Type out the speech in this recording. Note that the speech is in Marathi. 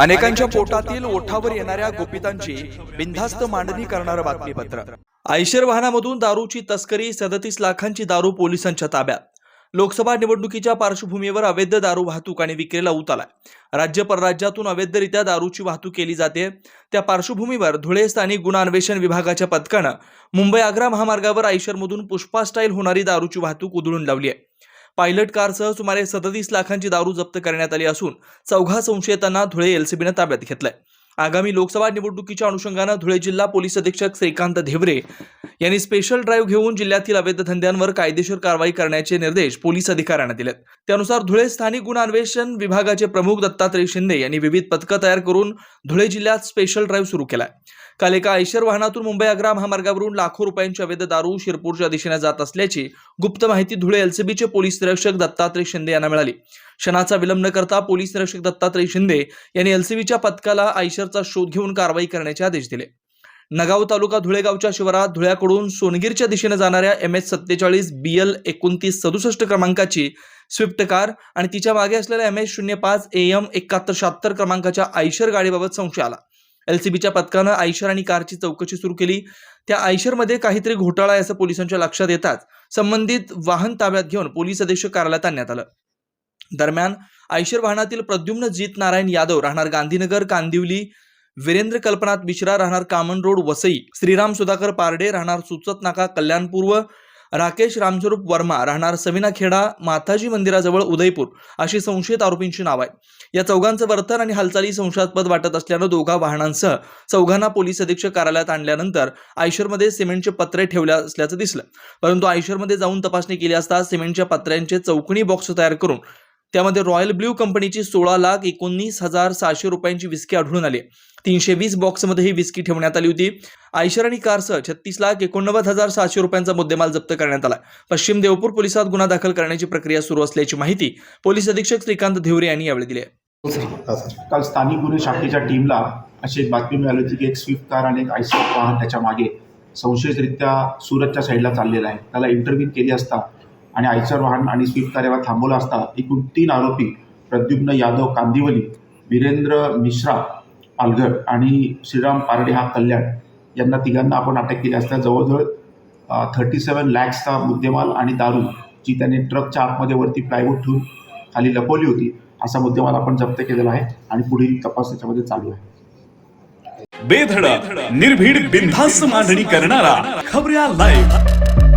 अनेकांच्या पोटातील ओठावर येणाऱ्या गोपितांची बिनधास्त मांडणी करणारं बातमीपत्र. आयशर वाहनामधून दारूची तस्करी सदतीस लाखांची दारू पोलिसांच्या ताब्यात. लोकसभा निवडणुकीच्या पार्श्वभूमीवर अवैध दारू वाहतूक आणि विक्रीला उत आलाय. राज्य परराज्यातून अवैधरित्या दारूची वाहतूक केली जाते. त्या पार्श्वभूमीवर धुळे स्थानिक गुन्हा अन्वेषण विभागाच्या पथकानं मुंबई आग्रा महामार्गावर आयशरमधून पुष्पा स्टाईल होणारी दारूची वाहतूक उधळून लावली आहे. पायलट कारसह सुमारे सदतीस लाखांची दारू जप्त करण्यात आली असून चौघा संशयितांना धुळे एलसीबीनं ताब्यात घेतलंय. आगामी लोकसभा निवडणुकीच्या अनुषंगानं धुळे जिल्हा पोलीस अधीक्षक श्रीकांत धेवरे यांनी स्पेशल ड्राईव्ह घेऊन जिल्ह्यातील अवैध धंद्यांवर कायदेशीर कारवाई करण्याचे निर्देश पोलीस अधिकाऱ्यांना दिलेत. त्यानुसार धुळे स्थानिक गुन्हा अन्वेषण विभागाचे प्रमुख दत्तात्रय शिंदे यांनी विविध पथकं तयार करून धुळे जिल्ह्यात स्पेशल ड्राईव्ह सुरू केलाय. काल एका आयशर वाहनातून मुंबई आग्रा महामार्गावरून लाखो रुपयांची अवैध दारू शिरपूरच्या दिशेने जात असल्याची गुप्त माहिती धुळे एलसीबीचे पोलीस निरीक्षक दत्तात्रय शिंदे यांना मिळाली. क्षणाचा विलंब न करता पोलीस निरीक्षक दत्तात्रय शिंदे यांनी एलसीबीच्या पथकाला आयशरचा शोध घेऊन कारवाई करण्याचे आदेश दिले. नगाव तालुका धुळेगावच्या शिवारात धुळ्याकडून सोनगीरच्या दिशेने जाणाऱ्या एम एच सत्तेचाळीस बी एल एकोणतीस सदुसष्ट क्रमांकाची स्विफ्ट कार आणि तिच्यामागे असलेल्या एम एच शून्य पाच ए एम एकाहत्तर शहात्तर क्रमांकाच्या आयशर गाडीबाबत संशय आला. एलसीबीच्या पथकानं आयशर आणि कारची चौकशी सुरू केली. त्या आयशरमध्ये काहीतरी घोटाळा आहे असं पोलिसांच्या लक्षात येताच संबंधित वाहन ताब्यात घेऊन पोलीस अधीक्षक कार्यालयात आणण्यात आलं. दरम्यान आयशर वाहनातील प्रद्युम्न जीत नारायण यादव राहणार गांधीनगर कांदिवली वीरेंद्र कल्पनाथ मिश्रा राहणार कामन रोड वसई श्रीराम सुधाकर पारडे राहणार सुचत नाका कल्याणपूर्व राकेश रामस्वरूप वर्मा राहणार सविनाखेडा माताजी मंदिराजवळ उदयपूर अशी संशयित आरोपींची नाव आहे या चौघांचं वर्तन आणि हालचाली संशयास्पद वाटत असल्यानं दोघा वाहनांसह चौघांना पोलीस अधीक्षक कार्यालयात आणल्यानंतर आयशरमध्ये सिमेंटचे पत्रे ठेवल्या असल्याचं दिसलं. परंतु आयशरमध्ये जाऊन तपासणी केली असता सिमेंटच्या पत्र्यांचे चौकणी बॉक्स तयार करून त्यामध्ये रॉयल ब्ल्यू कंपनीची सोळा लाख एकोणीस हजार सहाशे रुपयांची विस्की आढळून आली. तीनशे वीस बॉक्समध्ये ही विस्की ठेवण्यात आली होती. आयशर आणि कारसह छत्तीस लाख एकोणनव्वद हजार सहाशे रुपयांचा मुद्देमाल जप्त करण्यात आला. पश्चिम देवपूर पोलिसात गुन्हा दाखल करण्याची प्रक्रिया सुरू असल्याची माहिती पोलीस अधीक्षक श्रीकांत धेवरे यांनी यावेळी दिली आहे. हा सर. काल स्थानिक गुन्हे शाखेच्या टीमला अशी एक बातमी मिळाली होती की एक स्विफ्ट कार आणि एक आयसर वाहन त्याच्यामागे संशयितरित्या सुरतच्या साईडला चाललेला आहे. त्याला इंटरव्ह्यू केली असता आणि आयसर वाहन आणि स्विफ्ट कार थांबवला थांबवलं असता एकूण तीन आरोपी प्रद्युम्न यादव कांदिवली वीरेंद्र मिश्रा पालघर आणि श्रीराम पारडे हा कल्याण यांना तिघांना आपण अटक केली असता जवळजवळ थर्टी सेवन लॅक्सचा मुद्देमाल आणि दारू जी त्याने ट्रकच्या आतमध्ये वरती प्लायवूड ठेवून खाली लपवली होती असा मुद्देमाल आपण जप्त केलेला आहे आणि पुढील तपास त्याच्यामध्ये चालू आहे. बेधडक निर्भीड बिनधास्त मांडणी करणारा खबऱ्या लाईव्ह